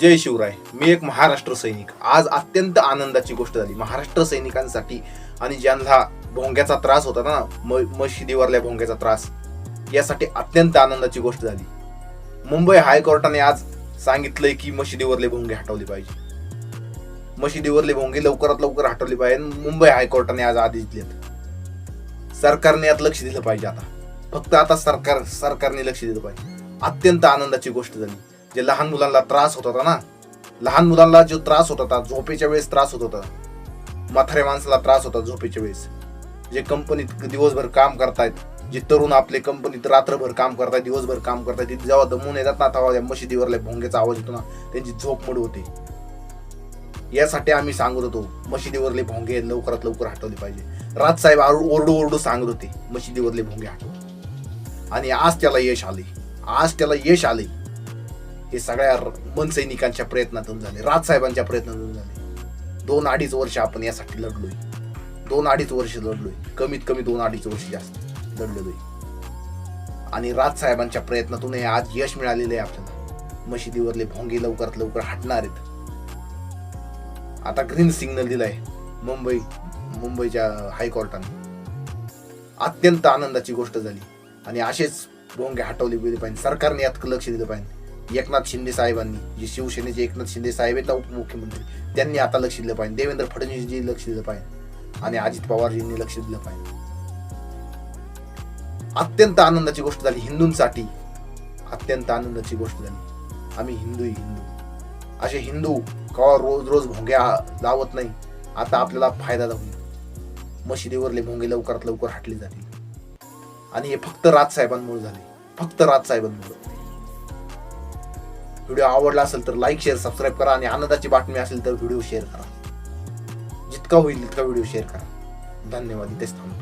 जय शिवराय. मी एक महाराष्ट्र सैनिक. आज अत्यंत आनंदाची गोष्ट झाली. महाराष्ट्र सैनिकांसाठी आणि ज्यांना भोंग्याचा त्रास होता ना म- मशिदीवरल्या भोंग्याचा त्रास यासाठी अत्यंत आनंदाची गोष्ट झाली. मुंबई हायकोर्टाने आज सांगितलंय की मशिदीवरले भोंगे हटवले पाहिजे. मशिदीवरले भोंगे लवकरात लवकर हटवले पाहिजे मुंबई हायकोर्टाने आज आदेश दिलेत. सरकारने यात लक्ष दिलं पाहिजे आता. फक्त आता सरकार सरकारने लक्ष दिलं पाहिजे. अत्यंत आनंदाची गोष्ट झाली. जे लहान मुलांना त्रास होत होता ना लहान मुलांना जो त्रास होत होता झोपेच्या वेळेस त्रास होत होता. म्हाताऱ्या माणसाला त्रास होता झोपेच्या वेळेस. जे कंपनीत दिवसभर काम करतायत जे तरुण आपले कंपनीत रात्रभर काम करतायत दिवसभर काम करतायत तिथे जेव्हा दमून येतात ना तेव्हा त्या मशिदीवरल्या भोंग्याचा आवाज येतो ना त्यांची झोप मोड होते. यासाठी आम्ही सांगत होतो मशिदीवरले भोंगे लवकरात लवकर हटवले पाहिजे. राज साहेब ओरडू ओरडू सांगत होते मशिदीवरले भोंगे हटव. आणि आज त्याला यश आले. आज त्याला यश आले. हे सगळ्या मनसैनिकांच्या प्रयत्नातून झाले. राजसाहेबांच्या प्रयत्नातून झाले. दोन अडीच वर्ष आपण यासाठी लढलोय. दोन अडीच वर्ष लढलोय. कमीत कमी दोन अडीच वर्ष जास्त लढलेलोय आणि राजसाहेबांच्या प्रयत्नातून हे आज यश मिळालेलं आहे आपल्याला. मशिदीवरले भोंगे लवकरात लवकर हटणार आहेत. आता ग्रीन सिग्नल दिलाय मुंबई मुंबईच्या हायकोर्टाने अत्यंत आनंदाची गोष्ट झाली. आणि असेच भोंगे हटवले गेले पाहिजे. सरकारने यात लक्ष दिलं पाहिजे. एकनाथ शिंदे साहेबांनी जे शिवसेनेचे एकनाथ शिंदे साहेब आहेत ना उपमुख्यमंत्री त्यांनी आता लक्ष दिलं पाहिजे. देवेंद्र फडणवीसजी लक्ष दिलं पाहिजे. आणि अजित पवारजींनी लक्ष दिलं पाहिजे. अत्यंत आनंदाची गोष्ट झाली हिंदूंसाठी. अत्यंत आनंदाची गोष्ट झाली. आम्ही हिंदू हिंदू. असे हिंदू कवा रोज रोज भोंग्या लावत नाही. आता आपल्याला फायदा होईल मशिदीवरले भोंगे लवकरात लवकर हटले जातील. आणि हे फक्त राजसाहेबांमुळे झाले. फक्त राजसाहेबांमुळे व्हिडिओ आवडला असेल तर लाईक शेअर सबस्क्राईब करा. आणि आनंदाची बातमी असेल तर व्हिडिओ शेअर करा. जितका होईल तितका व्हिडिओ शेअर करा. धन्यवाद. इथेच थांबतो.